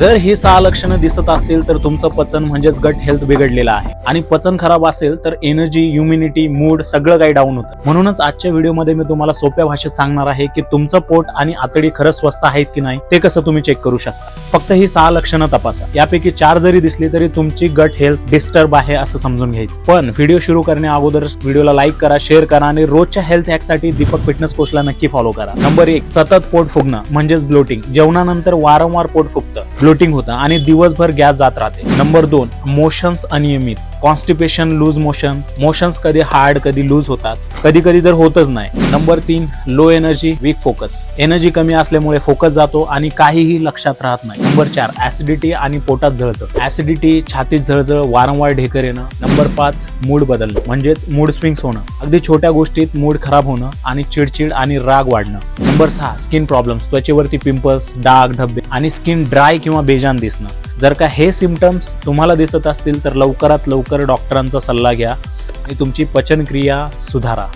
जर ही सहा लक्षणं दिसत असतील तर तुमचं पचन म्हणजेच गट हेल्थ बिघडलेलं आहे. आणि पचन खराब असेल तर एनर्जी इम्युनिटी मूड सगळं काही डाऊन होतं. म्हणूनच आजच्या व्हिडिओमध्ये मी तुम्हाला सोप्या भाषेत सांगणार आहे की तुमचं पोट आणि आतडी खरंच स्वस्त आहेत की नाही ते कसं तुम्ही चेक करू शकता. फक्त ही सहा लक्षणं तपासा. यापैकी चार जरी दिसली तरी तुमची गट हेल्थ डिस्टर्ब आहे असं समजून घ्यायचं. पण व्हिडिओ सुरू करण्या अगोदर व्हिडिओला लाईक करा शेअर करा आणि रोजच्या हेल्थ हॅकसाठी दीपक फिटनेस कोचला नक्की फॉलो करा. नंबर एक सतत पोट फुगणं म्हणजेच ब्लोटिंग जेवणानंतर वारंवार पोट फुगतं. ब्लोटिंग होतं आणि दिवसभर गॅस जात राहते. नंबर दोन मोशन्स अनियमित. Constipation loose motion. मोशन्स कधी हार्ड कधी लूज होतात. कधी कधी तर होतच नाही. नंबर तीन low energy weak focus energy कमी असल्यामुळे फोकस जातो आणि काहीही लक्षात राहत नाही. नंबर चार ऍसिडिटी आणि पोटात जळजळ ऍसिडिटी छातीत जळजळ वारंवार ढेकर येणं. नंबर पाच मूड बदलणं. म्हणजेच मूड स्विंग्स होणं. अगदी छोट्या गोष्टीत मूड खराब होणं आणि चिडचिड आणि राग वाढणं. नंबर सहा स्किन प्रॉब्लेम्स त्वचेवरती पिंपल्स डाग धब्बे आणि स्किन ड्राय किंवा बेजान दिसणं. जर का हे सिमटम्स तुम्हाला दिसत असतील तर लवकरात लवकर डॉक्टरांचा सल्ला घ्या आणि तुमची पचनक्रिया सुधारा.